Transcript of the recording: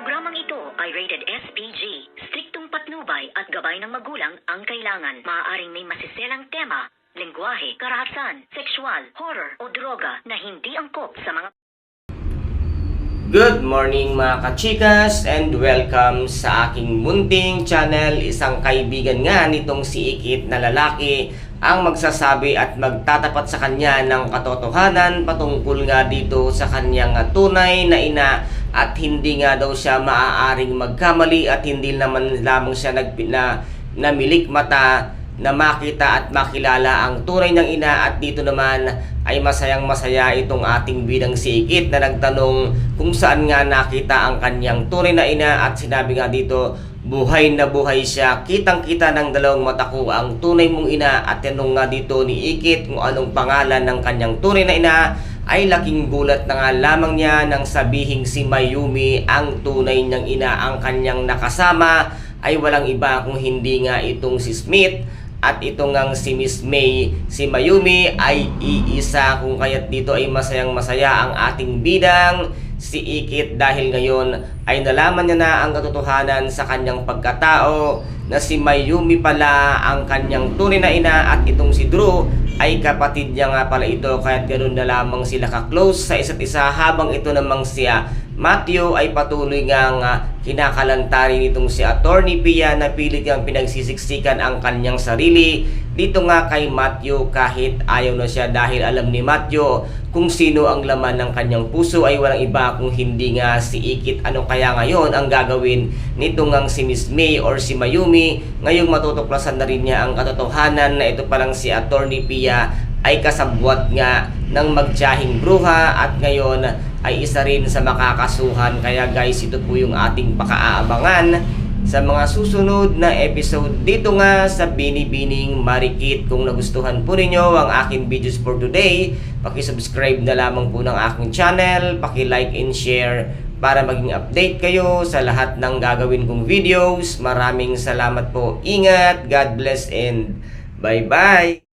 Programang ito ay rated SPG. Striktong patnubay at gabay ng magulang ang kailangan. Maaaring may masiselang tema, lengguwahe, karahasan, sexual, horror o droga na hindi angkop sa mga Good morning mga kachikas and welcome sa aking munting channel. Isang kaibigan nga nitong si Ikit na lalaki ang magsasabi at magtatapat sa kanya ng katotohanan patungkol nga dito sa kanyang tunay na ina at hindi nga daw siya maaaring magkamali at hindi naman lamang siya nag, na, namilik mata na makita at makilala ang tunay ng ina at dito naman ay masayang masaya itong ating bidang sikit na nagtanong kung saan nga nakita ang kanyang tunay na ina at sinabi nga dito buhay na buhay siya kitang kita ng dalawang mata ko ang tunay mong ina. At tanong nga dito ni Ikit kung anong pangalan ng kanyang tunay na ina ay laking gulat na nga lamang niya nang sabihing si Mayumi ang tunay niyang ina ang kanyang nakasama. Ay walang iba kung hindi nga itong si Smith. At ito ngang si Miss May, si Mayumi ay iisa. Kung kaya't dito ay masayang masaya ang ating bidang si Ikit dahil ngayon ay nalaman niya na ang katotohanan sa kanyang pagkatao na si Mayumi pala ang kanyang tunay na ina at itong si Drew ay kapatid niya nga pala ito kaya't ganoon na lamang sila ka-close sa isa't isa habang ito namang siya Matthew ay patuloy ngang uh, kinakalantari nitong si Attorney Pia na pilit niyang pinagsisiksikan ang kanyang sarili. Dito nga kay Matthew kahit ayaw na siya dahil alam ni Matthew kung sino ang laman ng kanyang puso ay walang iba kung hindi nga si Ikit. Ano kaya ngayon ang gagawin nito ngang si Miss May or si Mayumi? Ngayong matutuklasan na rin niya ang katotohanan na ito palang si Attorney Pia ay kasabwat nga ng magtiyahing bruha at ngayon ay isa rin sa makakasuhan. Kaya guys, ito po yung ating pakaabangan sa mga susunod na episode dito nga sa Binibining Marikit. Kung nagustuhan po ninyo ang aking videos for today, pakisubscribe na lamang po ng aking channel, paki-like and share para maging update kayo sa lahat ng gagawin kong videos. Maraming salamat po. Ingat, God bless and bye-bye!